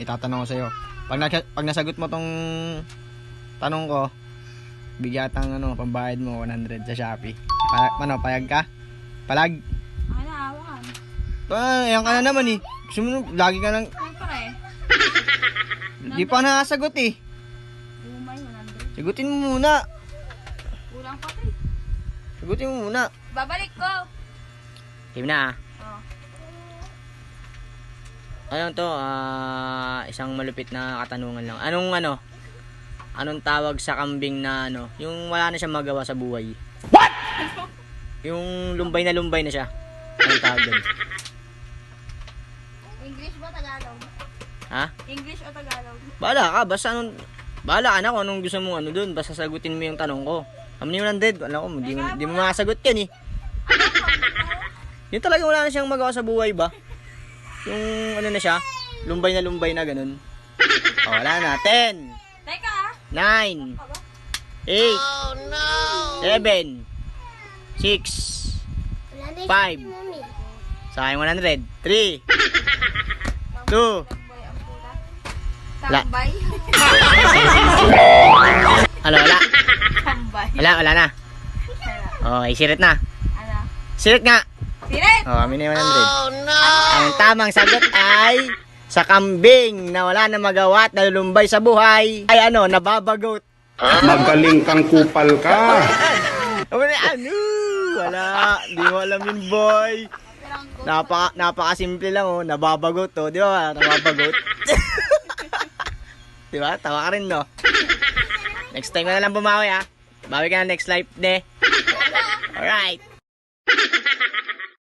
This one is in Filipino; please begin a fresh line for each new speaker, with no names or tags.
may tatanong ko sa'yo. Pag, na, pag nasagot mo tong tanong ko, bigyatang ano, pambayad mo 100 sa Shopee. Pa, ano, payag ka? Palag?
Ano, awakan.
Ah, ayan ka na naman eh. Gusto mo, lagi ka nang,
Siyempre.
di pa nakasagot eh.
Umay, 100.
Sagutin mo muna.
Kulang pa eh.
Sagutin mo muna.
Babalik ko.
Game na ah. Ano to? Ah, isang malupit na katanungan lang. Anong ano? Anong tawag sa kambing na ano? Yung wala na siyang magawa sa buhay. What? Yung lumbay na lumbay na siya. Anong tawag doon?
English ba Tagalog?
Ha?
English o Tagalog?
Bahala ka, basta anong Bahala ka na kung anong gusto mo ano doon, basta sagutin mo yung tanong ko. Niyo lang dead, alam ko, di mo, di mo makasagot yan eh. Yung talaga wala na siyang magawa sa buhay ba? Yung ano na siya, lumbay na lumbay na ganun. O, wala na. 10,
Teka ah.
9, 8, 7, 6, 5, sayang 100, 3, 2,
Tambay ang pula.
La.
Tambay.
Ano, wala.
Tambay.
Wala, wala na. Okay, sirit na.
Ano?
Sirit nga.
Sirit!
Oh, kami na yung 100. Ang tamang sagot ay sa kambing na wala na magawa at nalulumbay sa buhay ay ano, nababagot.
Magaling kang kupal ka.
Ano? Wala. Di mo alam yun, boy. Napaka, napaka-simple lang, oh. Nababagot, oh. Di ba? Nababagot. di ba? Tawa ka rin, no? Next time ka na lang bumawi, ha? Bawi ka na next life, de. Alright.